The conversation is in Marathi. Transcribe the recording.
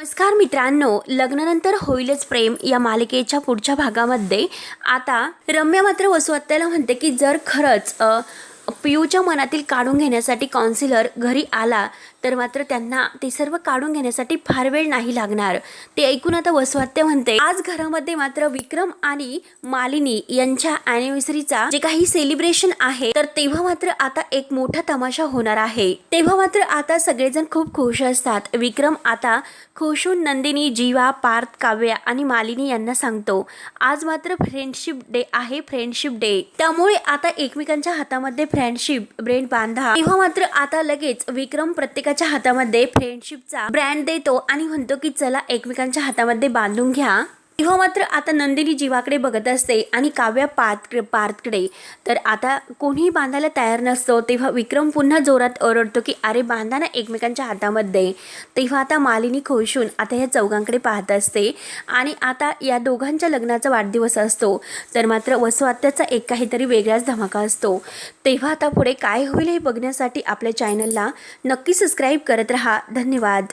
नमस्कार मित्रांनो लग्नानंतर होईलच प्रेम या मालिकेच्या पुढच्या भागामध्ये. आता रम्या मात्र वसुहत्याला म्हणते की जर खरंच पियूच्या मनातील काढून घेण्यासाठी काउन्सिलर घरी आला तर मात्र त्यांना ते सर्व काढून घेण्यासाठी फार वेळ नाही लागणार. ते ऐकून आता वसवात्य म्हणते आज घरामध्ये मात्र विक्रम आणि मालिनी यांच्या अॅनिव्हर्सरीचा जे काही सेलिब्रेशन आहे तर तेव्हा मात्र आता एक मोठा तमाशा होणार आहे. तेव्हा मात्र आता सगळेजण खूप खुश असतात. विक्रम आता खुश होऊन नंदिनी जीवा पार्थ काव्या आणि मालिनी यांना सांगतो. आज मात्र फ्रेंडशिप डे आहे फ्रेंडशिप डे त्यामुळे आता एकमेकांच्या हातामध्ये फ्रेंडशिप ब्रेंड बांधा. तेव्हा मात्र आता लगेच विक्रम प्रत्येकाच्या हातामध्ये फ्रेंडशिपचा ब्रँड देतो आणि म्हणतो की चला एकमेकांच्या हातामध्ये बांधून घ्या. तेव्हा मात्र आता नंदिनी जीवाकडे बघत असते आणि काव्या पार्थ पार्थकडे तर आता कोणीही बांधायला तयार नसतो तेव्हा विक्रम पुन्हा जोरात ओरडतो की अरे बांधा ना एकमेकांच्या हातामध्ये. तेव्हा आता मालिनी खोशून आता या चौघांकडे पाहत असते. आणि आता या दोघांच्या लग्नाचा वाढदिवस असतो. तर मात्र वसुआत्याचा एक काहीतरी वेगळाच धमाका असतो. तेव्हा आता पुढे काय होईल हे बघण्यासाठी आपल्या चॅनलला नक्की सबस्क्राईब करत रहा. धन्यवाद.